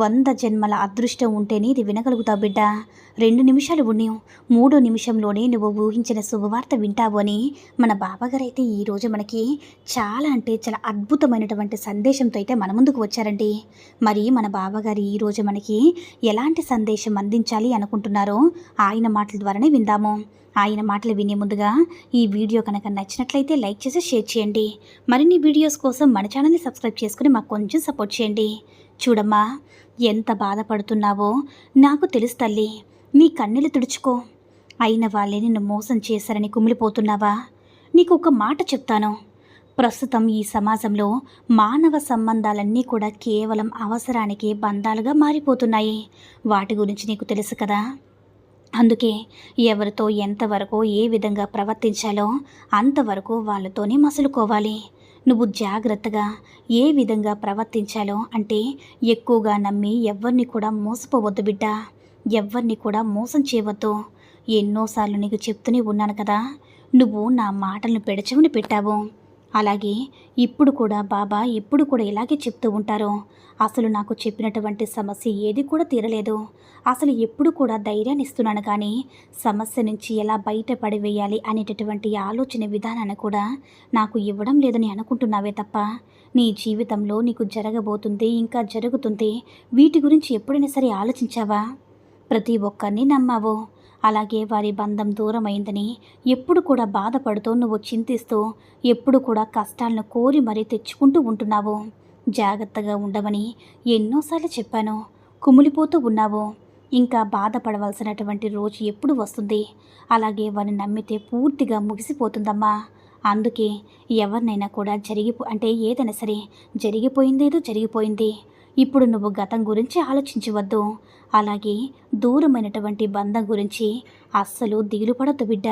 వంద జన్మల అదృష్టం ఉంటేనే ఇది వినగలుగుతావు బిడ్డ. రెండు నిమిషాలు ఉన్నావు మూడో నిమిషంలోనే నువ్వు ఊహించిన శుభవార్త వింటావు అని మన బాబాగారు అయితే ఈరోజు మనకి చాలా అంటే చాలా అద్భుతమైనటువంటి సందేశంతో అయితే మన ముందుకు వచ్చారండి. మరి మన బాబాగారు ఈరోజు మనకి ఎలాంటి సందేశం అందించాలి అనుకుంటున్నారో ఆయన మాటల ద్వారానే విందాము. ఆయన మాటలు వినే ముందుగా ఈ వీడియో కనుక నచ్చినట్లయితే లైక్ చేసి షేర్ చేయండి. మరిన్ని వీడియోస్ కోసం మన ఛానల్ని సబ్స్క్రైబ్ చేసుకుని మాకు కొంచెం సపోర్ట్ చేయండి. చూడమ్మా ఎంత బాధపడుతున్నావో నాకు తెలుసు తల్లి. నీ కన్నీళ్ళు తుడుచుకో. అయిన వాళ్ళే నిన్ను మోసం చేశారని కుమిలిపోతున్నావా? నీకు ఒక మాట చెప్తాను. ప్రస్తుతం ఈ సమాజంలో మానవ సంబంధాలన్నీ కూడా కేవలం అవసరానికి బంధాలుగా మారిపోతున్నాయి. వాటి గురించి నీకు తెలుసు కదా? అందుకే ఎవరితో ఎంతవరకు ఏ విధంగా ప్రవర్తించాలో అంతవరకు వాళ్ళతోనే మసులుకోవాలి. నువ్వు జాగ్రత్తగా ఏ విధంగా ప్రవర్తించాలో అంటే ఎక్కువగా నమ్మి ఎవరిని కూడా మోసపోవద్దు బిడ్డ. ఎవరిని కూడా మోసం చేయవద్దు. ఎన్నోసార్లు నీకు చెప్తూనే ఉన్నాను కదా. నువ్వు నా మాటలను పెడచవుని పెట్టావు. అలాగే ఇప్పుడు కూడా బాబా ఎప్పుడు కూడా ఇలాగే చెప్తూ ఉంటారు. అసలు నాకు చెప్పినటువంటి సమస్య ఏది కూడా తీరలేదు. అసలు ఎప్పుడు కూడా ధైర్యాన్ని ఇస్తున్నాను కానీ సమస్య నుంచి ఎలా బయటపడి వేయాలి అనేటటువంటి ఆలోచన విధానాన్ని కూడా నాకు ఇవ్వడం లేదని అనుకుంటున్నావే తప్ప నీ జీవితంలో నీకు జరగబోతుంది ఇంకా జరుగుతుంది వీటి గురించి ఎప్పుడైనా సరే ఆలోచించావా? ప్రతి ఒక్కరిని నమ్మావు. అలాగే వారి బంధం దూరమైందని ఎప్పుడు కూడా బాధపడుతూ నువ్వు చింతిస్తూ ఎప్పుడు కూడా కష్టాలను కోరి మరీ తెచ్చుకుంటూ ఉంటున్నావు. జాగ్రత్తగా ఉండమని ఎన్నోసార్లు చెప్పాను. కుమిలిపోతూ ఉన్నావు. ఇంకా బాధపడవలసినటువంటి రోజు ఎప్పుడు వస్తుంది? అలాగే వారిని నమ్మితే పూర్తిగా ముగిసిపోతుందమ్మా. అందుకే ఎవరినైనా కూడా జరిగిపో అంటే ఏదైనా సరే జరిగిపోయిందేదో జరిగిపోయింది. ఇప్పుడు నువ్వు గతం గురించి ఆలోచించవద్దు. అలాగే దూరమైనటువంటి బంధం గురించి అస్సలు దిగులుపడద్దు బిడ్డ.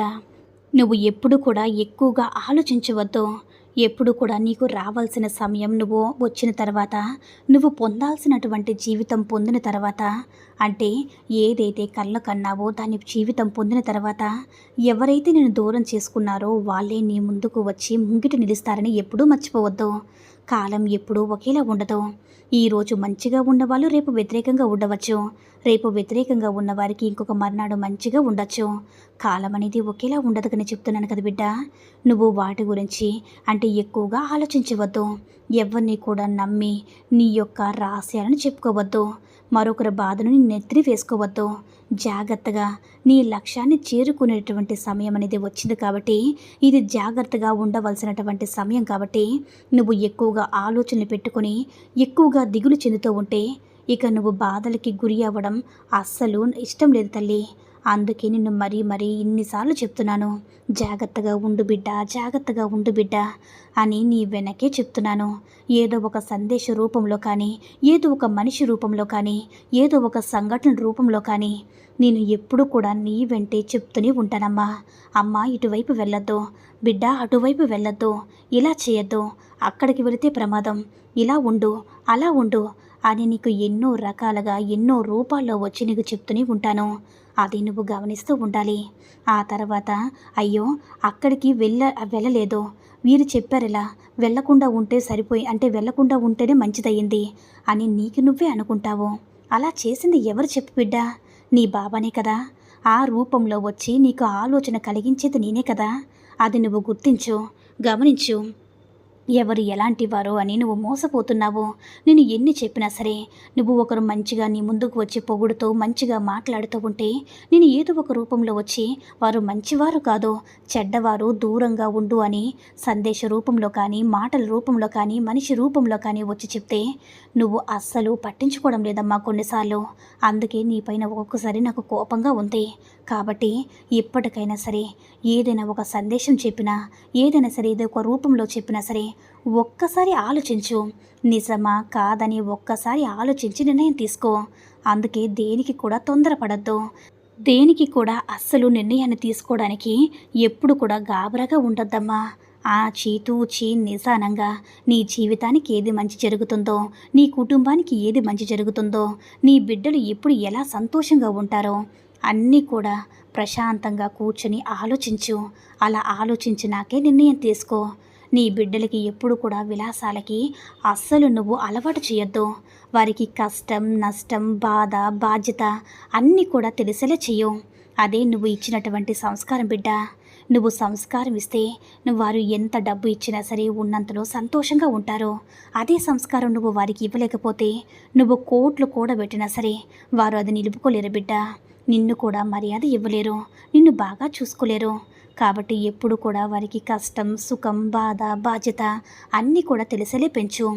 నువ్వు ఎప్పుడు కూడా ఎక్కువగా ఆలోచించవద్దు. ఎప్పుడు కూడా నీకు రావాల్సిన సమయం నువ్వు వచ్చిన తర్వాత నువ్వు పొందాల్సినటువంటి జీవితం పొందిన తర్వాత అంటే ఏదైతే కళ్ళ కన్నావో దాని జీవితం పొందిన తర్వాత ఎవరైతే నేను దూరం చేసుకున్నారో వాళ్ళే నీ ముందుకు వచ్చి ముంగిట నిలుస్తారని ఎప్పుడూ మర్చిపోవద్దు. కాలం ఎప్పుడూ ఒకేలా ఉండదు. ఈరోజు మంచిగా ఉన్నవాళ్ళు రేపు వ్యతిరేకంగా ఉండవచ్చు. రేపు వ్యతిరేకంగా ఉన్నవారికి ఇంకొక మర్నాడు మంచిగా ఉండొచ్చు. కాలం అనేది ఒకేలా ఉండదు కానీ చెప్తున్నాను కదా బిడ్డ. నువ్వు వాటి గురించి అంటే ఎక్కువగా ఆలోచించవద్దు. ఎవరిని కూడా నమ్మి నీ యొక్క రహస్యాలను చెప్పుకోవద్దు. మరొకరి బాధను నెత్తిని వేసుకోవద్దు. జాగ్రత్తగా నీ లక్ష్యాన్ని చేరుకునేటువంటి సమయం అనేది వచ్చింది కాబట్టి ఇది జాగ్రత్తగా ఉండవలసినటువంటి సమయం కాబట్టి నువ్వు ఎక్కువగా ఆలోచనలు పెట్టుకొని ఎక్కువగా దిగులు చెందుతూ ఉంటే ఇక నువ్వు బాధలకి గురి అవ్వడం అస్సలు ఇష్టం లేదు తల్లి. అందుకే నిన్ను మరీ మరీ ఇన్నిసార్లు చెప్తున్నాను. జాగ్రత్తగా ఉండు బిడ్డ జాగ్రత్తగా ఉండు బిడ్డ అని నీ వెనకే చెప్తున్నాను. ఏదో ఒక సందేశ రూపంలో కానీ ఏదో ఒక మనిషి రూపంలో కానీ ఏదో ఒక సంఘటన రూపంలో కానీ నేను ఎప్పుడు కూడా నీ వెంటే చెప్తూనే ఉంటానమ్మా. అమ్మ ఇటువైపు వెళ్ళొద్దు. బిడ్డ అటువైపు వెళ్ళొద్దు. ఇలా చేయొద్దు. అక్కడికి వెళితే ప్రమాదం. ఇలా ఉండు అలా ఉండు. అని నీకు ఎన్నో రకాలుగా ఎన్నో రూపాల్లో వచ్చి నీకు చెప్తూనే ఉంటాను. అది నువ్వు గమనిస్తూ ఉండాలి. ఆ తర్వాత అయ్యో అక్కడికి వెళ్ళ వెళ్ళలేదు. వీరు చెప్పారిలా వెళ్ళకుండా ఉంటే సరిపోయి అంటే వెళ్ళకుండా ఉంటేనే మంచిదయ్యింది అని నీకు నువ్వే అనుకుంటావు. అలా చేసింది ఎవరు చెప్పు బిడ్డా? నీ బాబానే కదా. ఆ రూపంలో వచ్చి నీకు ఆలోచన కలిగించేది నేనే కదా. అది నువ్వు గుర్తించు గమనించు. ఎవరు ఎలాంటి వారో అని నువ్వు మోసపోతున్నావు. నేను ఎన్ని చెప్పినా సరే నువ్వు ఒకరు మంచిగా నీ ముందుకు వచ్చి పొగుడుతూ మంచిగా మాట్లాడుతూ ఉంటే నేను ఏదో ఒక రూపంలో వచ్చి వారు మంచివారు కాదు చెడ్డవారు దూరంగా ఉండు అని సందేశ రూపంలో కానీ మాటల రూపంలో కానీ మనిషి రూపంలో కానీ వచ్చి చెప్తే నువ్వు అస్సలు పట్టించుకోవడం లేదమ్మా కొన్నిసార్లు. అందుకే నీపైన ఒక్కొక్కసారి నాకు కోపంగా ఉంది. కాబట్టి ఎప్పటికైనా సరే ఏదైనా ఒక సందేశం చెప్పినా ఏదైనా సరే ఏదో ఒక రూపంలో చెప్పినా సరే ఒక్కసారి ఆలోచించు. నిజమా కాదని ఒక్కసారి ఆలోచించి నిర్ణయం తీసుకో. అందుకే దేనికి కూడా తొందరపడద్దు. దేనికి కూడా అస్సలు నిర్ణయాన్ని తీసుకోవడానికి ఎప్పుడు కూడా గాబరాగా ఉండొద్దమ్మా. ఆ చీతూచి నిదానంగా నీ జీవితానికి ఏది మంచి జరుగుతుందో నీ కుటుంబానికి ఏది మంచి జరుగుతుందో నీ బిడ్డలు ఎప్పుడు ఎలా సంతోషంగా ఉంటారో అన్నీ కూడా ప్రశాంతంగా కూర్చొని ఆలోచించు. అలా ఆలోచించినాకే నిర్ణయం తీసుకో. నీ బిడ్డలకి ఎప్పుడు కూడా విలాసాలకి అస్సలు నువ్వు అలవాటు చేయొద్దు. వారికి కష్టం నష్టం బాధ బాధ్యత అన్నీ కూడా తెలిసేలా చెయ్యు. అదే నువ్వు ఇచ్చినటువంటి సంస్కారం బిడ్డ. నువ్వు సంస్కారం ఇస్తే నువ్వు వారు ఎంత డబ్బు ఇచ్చినా సరే ఉన్నంతలో సంతోషంగా ఉంటారు. అదే సంస్కారం నువ్వు వారికి ఇవ్వలేకపోతే నువ్వు కోట్లు కూడబెట్టినా సరే వారు అది నిలుపుకోలేరు బిడ్డ. నిన్ను కూడా మర్యాద ఇవ్వలేరు. నిన్ను బాగా చూసుకోలేరు. కాబట్టి ఎప్పుడు కూడా వారికి కష్టం సుఖం బాధ బాధ్యత అన్నీ కూడా తెలిసేలే పెంచు.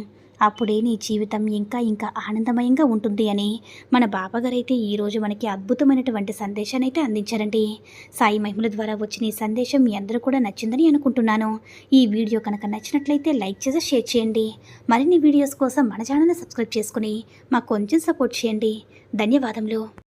అప్పుడే నీ జీవితం ఇంకా ఇంకా ఆనందమయంగా ఉంటుంది అని మన బాబాగారైతే ఈరోజు మనకి అద్భుతమైనటువంటి సందేశాన్ని అయితే అందించారండి. సాయి మహిమల ద్వారా వచ్చిన ఈ సందేశం మీ అందరూ కూడా నచ్చిందని అనుకుంటున్నాను. ఈ వీడియో కనుక నచ్చినట్లయితే లైక్ చేసి షేర్ చేయండి. మరిన్ని వీడియోస్ కోసం మన ఛానల్ని సబ్స్క్రైబ్ చేసుకుని మాకు కొంచెం సపోర్ట్ చేయండి. ధన్యవాదములు.